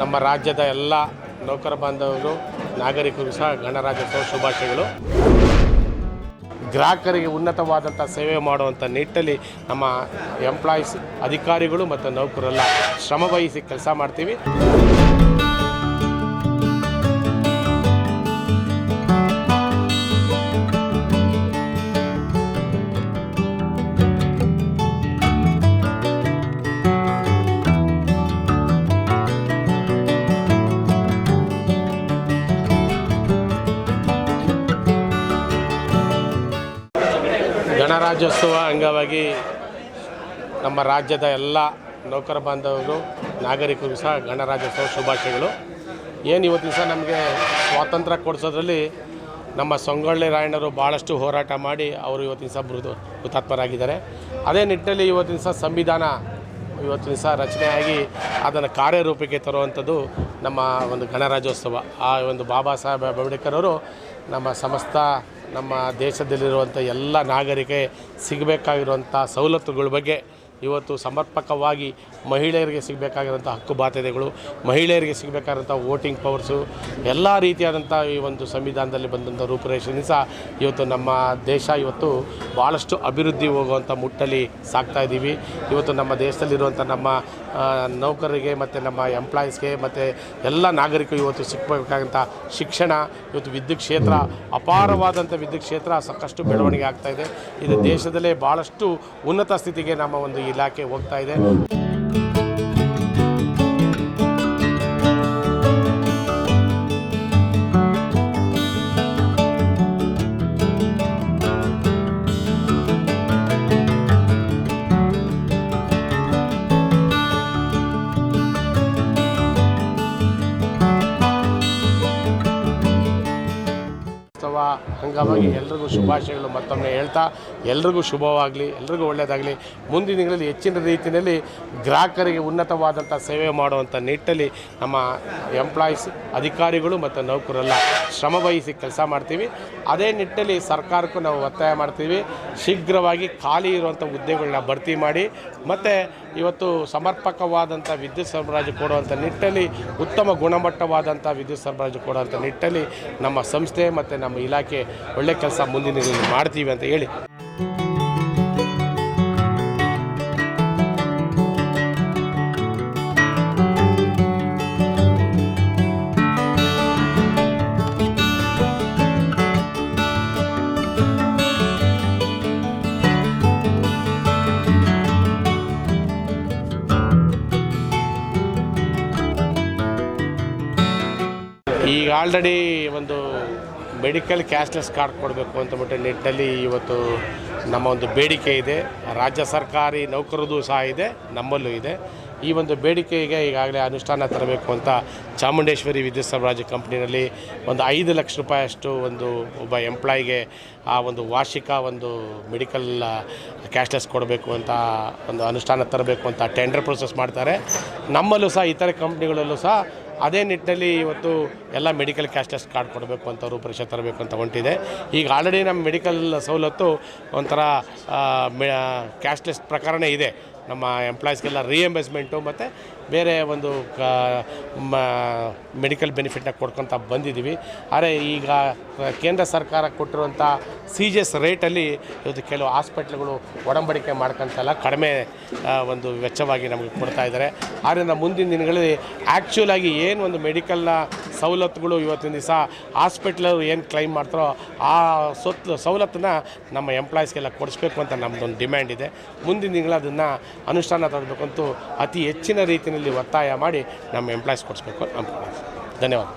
ನಮ್ಮ ರಾಜ್ಯದ ಎಲ್ಲ ನೌಕರ ಬಾಂಧವರು, ನಾಗರಿಕರು ಸಹ ಗಣರಾಜ್ಯೋತ್ಸವ ಶುಭಾಶಯಗಳು. ಗ್ರಾಹಕರಿಗೆ ಉನ್ನತವಾದಂಥ ಸೇವೆ ಮಾಡುವಂಥ ನಿಟ್ಟಲ್ಲಿ ನಮ್ಮ ಎಂಪ್ಲಾಯೀಸ್ ಅಧಿಕಾರಿಗಳು ಮತ್ತು ನೌಕರರೆಲ್ಲ ಶ್ರಮವಹಿಸಿ ಕೆಲಸ ಮಾಡ್ತೀವಿ. ಗಣರಾಜ್ಯೋತ್ಸವ ಅಂಗವಾಗಿ ನಮ್ಮ ರಾಜ್ಯದ ಎಲ್ಲ ನೌಕರ ಬಾಂಧವರು, ನಾಗರಿಕರು ಸಹ ಗಣರಾಜ್ಯೋತ್ಸವ ಶುಭಾಶಯಗಳು. ಏನು ಇವತ್ತಿನ ಸಹ ನಮಗೆ ಸ್ವಾತಂತ್ರ್ಯ ಕೊಡಿಸೋದ್ರಲ್ಲಿ ನಮ್ಮ ಸಂಗೊಳ್ಳಿ ರಾಯಣ್ಣರು ಭಾಳಷ್ಟು ಹೋರಾಟ ಮಾಡಿ ಅವರು ಇವತ್ತಿನ ಸಹ ಮೃದು, ಹುತಾತ್ಮರಾಗಿದ್ದಾರೆ. ಅದೇ ನಿಟ್ಟಿನಲ್ಲಿ ಇವತ್ತಿನ ಸಹ ಸಂವಿಧಾನ ಇವತ್ತಿನ ಸಹ ರಚನೆಯಾಗಿ ಅದನ್ನು ಕಾರ್ಯರೂಪಕ್ಕೆ ತರುವಂಥದ್ದು ನಮ್ಮ ಒಂದು ಗಣರಾಜ್ಯೋತ್ಸವ. ಆ ಒಂದು ಬಾಬಾ ಸಾಹೇಬ್ ಅಂಬೇಡ್ಕರ್ ಅವರು ನಮ್ಮ ಸಮಸ್ತ ನಮ್ಮ ದೇಶದಲ್ಲಿರುವಂಥ ಎಲ್ಲ ನಾಗರಿಕ ಸಿಗಬೇಕಾಗಿರುವಂಥ ಸವಲತ್ತುಗಳ ಬಗ್ಗೆ ಇವತ್ತು ಸಮರ್ಪಕವಾಗಿ ಮಹಿಳೆಯರಿಗೆ ಸಿಗಬೇಕಾಗಿರೋಂಥ ಹಕ್ಕು ಬಾಧ್ಯತೆಗಳು, ಮಹಿಳೆಯರಿಗೆ ಸಿಗಬೇಕಾದಂಥ ವೋಟಿಂಗ್ ಪವರ್ಸು ಎಲ್ಲ ರೀತಿಯಾದಂಥ ಈ ಒಂದು ಸಂವಿಧಾನದಲ್ಲಿ ಬಂದಂಥ ರೂಪುರೇಷನ್ ಸಹ ಇವತ್ತು ನಮ್ಮ ದೇಶ ಇವತ್ತು ಭಾಳಷ್ಟು ಅಭಿವೃದ್ಧಿ ಹೋಗುವಂಥ ಮುಟ್ಟಲ್ಲಿ ಸಾಕ್ತಾ ಇದ್ದೀವಿ. ಇವತ್ತು ನಮ್ಮ ದೇಶದಲ್ಲಿರುವಂಥ ನಮ್ಮ ನೌಕರರಿಗೆ ಮತ್ತು ನಮ್ಮ ಎಂಪ್ಲಾಯೀಸ್ಗೆ ಮತ್ತು ಎಲ್ಲ ನಾಗರಿಕರು ಇವತ್ತು ಸಿಕ್ಕಬೇಕಾದಂಥ ಶಿಕ್ಷಣ, ಇವತ್ತು ವಿದ್ಯುತ್ ಕ್ಷೇತ್ರ, ಅಪಾರವಾದಂಥ ವಿದ್ಯುತ್ ಕ್ಷೇತ್ರ ಸಾಕಷ್ಟು ಬೆಳವಣಿಗೆ ಆಗ್ತಾ ಇದೆ. ಇದು ದೇಶದಲ್ಲೇ ಭಾಳಷ್ಟು ಉನ್ನತ ಸ್ಥಿತಿಗೆ ನಮ್ಮ ಒಂದು ಇಲಾಖೆ ಹೋಗ್ತಾ ಇದೆ. ಅಂಗವಾಗಿ ಎಲ್ರಿಗೂ ಶುಭಾಶಯಗಳು ಮತ್ತೊಮ್ಮೆ ಹೇಳ್ತಾ ಎಲ್ರಿಗೂ ಶುಭವಾಗಲಿ ಎಲ್ರಿಗೂ ಒಳ್ಳೆಯದಾಗಲಿ. ಮುಂದಿನ ದಿನಗಳಲ್ಲಿ ಹೆಚ್ಚಿನ ರೀತಿಯಲ್ಲಿ ಗ್ರಾಹಕರಿಗೆ ಉನ್ನತವಾದಂಥ ಸೇವೆ ಮಾಡುವಂಥ ನಿಟ್ಟಲ್ಲಿ ನಮ್ಮ ಎಂಪ್ಲಾಯೀಸ್ ಅಧಿಕಾರಿಗಳು ಮತ್ತು ನೌಕರರೆಲ್ಲ ಶ್ರಮವಹಿಸಿ ಕೆಲಸ ಮಾಡ್ತೀವಿ. ಅದೇ ನಿಟ್ಟಲ್ಲಿ ಸರ್ಕಾರಕ್ಕೂ ನಾವು ಒತ್ತಾಯ ಮಾಡ್ತೀವಿ. ಶೀಘ್ರವಾಗಿ ಖಾಲಿ ಇರುವಂಥ ಹುದ್ದೆಗಳನ್ನ ಭರ್ತಿ ಮಾಡಿ ಮತ್ತು ಇವತ್ತು ಸಮರ್ಪಕವಾದಂಥ ವಿದ್ಯುತ್ ಸರಬರಾಜು ಕೊಡುವಂಥ ನಿಟ್ಟಲ್ಲಿ ಉತ್ತಮ ಗುಣಮಟ್ಟವಾದಂಥ ವಿದ್ಯುತ್ ಸರಬರಾಜು ಕೊಡುವಂಥ ನಿಟ್ಟಲ್ಲಿ ನಮ್ಮ ಸಂಸ್ಥೆ ಮತ್ತು ನಮ್ಮ ಇಲಾಖೆ ಒಳ್ಳೆ ಕೆಲಸ ಮುಂದಿನ ಮಾಡ್ತೀವಿ ಅಂತ ಹೇಳಿ. ಈಗ ಆಲ್ರೆಡಿ ಒಂದು ಮೆಡಿಕಲ್ ಕ್ಯಾಶ್ಲೆಸ್ ಕಾರ್ಡ್ ಕೊಡಬೇಕು ಅಂತಂದ್ಬಿಟ್ಟು ನಿಟ್ಟಲ್ಲಿ ಇವತ್ತು ನಮ್ಮ ಒಂದು ಬೇಡಿಕೆ ಇದೆ. ರಾಜ್ಯ ಸರ್ಕಾರಿ ನೌಕರದು ಸಹ ಇದೆ, ನಮ್ಮಲ್ಲೂ ಇದೆ. ಈ ಒಂದು ಬೇಡಿಕೆಗೆ ಈಗಾಗಲೇ ಅನುಷ್ಠಾನ ತರಬೇಕು ಅಂತ ಚಾಮುಂಡೇಶ್ವರಿ ವಿದ್ಯುತ್ ಸರಬರಾಜು ಕಂಪ್ನಿನಲ್ಲಿ ಒಂದು ಐದು ಲಕ್ಷ ರೂಪಾಯಿಯಷ್ಟು ಒಂದು ಒಬ್ಬ ಎಂಪ್ಲಾಯಿಗೆ ಆ ಒಂದು ವಾರ್ಷಿಕ ಒಂದು ಮೆಡಿಕಲ್ ಕ್ಯಾಶ್ಲೆಸ್ ಕೊಡಬೇಕು ಅಂತ ಒಂದು ಅನುಷ್ಠಾನ ತರಬೇಕು ಅಂತ ಟೆಂಡರ್ ಪ್ರೊಸೆಸ್ ಮಾಡ್ತಾರೆ. ನಮ್ಮಲ್ಲೂ ಸಹ ಇತರೆ ಕಂಪ್ನಿಗಳಲ್ಲೂ ಸಹ ಅದೇ ನಿಟ್ಟಿನಲ್ಲಿ ಇವತ್ತು ಎಲ್ಲ ಮೆಡಿಕಲ್ ಕ್ಯಾಶ್ಲೆಸ್ ಕಾರ್ಡ್ ಕೊಡಬೇಕು ಅಂತ ರೂಪರೇಷೆ ತರಬೇಕು ಅಂತ ಹೊಂಟಿದೆ. ಈಗ ಆಲ್ರೆಡಿ ನಮ್ಮ ಮೆಡಿಕಲ್ ಸವಲತ್ತು ಒಂಥರ ಕ್ಯಾಶ್ಲೆಸ್ ಪ್ರಕಾರನೇ ಇದೆ. ನಮ್ಮ ಎಂಪ್ಲಾಯೀಸ್ಗೆಲ್ಲ ರಿಎಂಬರ್ಸ್ಮೆಂಟು ಮತ್ತು ಬೇರೆ ಒಂದು ಮೆಡಿಕಲ್ ಬೆನಿಫಿಟ್ನ ಕೊಡ್ಕೊತ ಬಂದಿದ್ದೀವಿ. ಆದರೆ ಈಗ ಕೇಂದ್ರ ಸರ್ಕಾರ ಕೊಟ್ಟಿರುವಂಥ ಸಿ ಜಿ ಎಸ್ ರೇಟಲ್ಲಿ ಇವತ್ತು ಕೆಲವು ಹಾಸ್ಪಿಟ್ಲ್ಗಳು ಒಡಂಬಡಿಕೆ ಮಾಡ್ಕೊಂತೆಲ್ಲ ಕಡಿಮೆ ಒಂದು ವೆಚ್ಚವಾಗಿ ನಮಗೆ ಕೊಡ್ತಾ ಇದ್ದಾರೆ. ಆದ್ದರಿಂದ ಮುಂದಿನ ದಿನಗಳಲ್ಲಿ ಆ್ಯಕ್ಚುಲಾಗಿ ಏನು ಒಂದು ಮೆಡಿಕಲ್ನ ಸವಲತ್ತುಗಳು ಇವತ್ತಿನ ದಿವಸ ಹಾಸ್ಪಿಟ್ಲವರು ಏನು ಕ್ಲೈಮ್ ಮಾಡ್ತಾರೋ ಆ ಸೊತ್ತು, ಸವಲತ್ತನ್ನ ನಮ್ಮ ಎಂಪ್ಲಾಯೀಸ್ಗೆಲ್ಲ ಕೊಡಿಸ್ಬೇಕು ಅಂತ ನಮ್ಮದೊಂದು ಡಿಮ್ಯಾಂಡ್ ಇದೆ. ಮುಂದಿನ ತಿಂಗಳು ಅದನ್ನು ಅನುಷ್ಠಾನ ತರಬೇಕಂತೂ ಅತಿ ಹೆಚ್ಚಿನ ರೀತಿಯಲ್ಲಿ ಒತ್ತಾಯ ಮಾಡಿ ನಮ್ಮ ಎಂಪ್ಲಾಯೀಸ್ ಕೊಡಿಸ್ಬೇಕು ಅಂತ ಧನ್ಯವಾದ.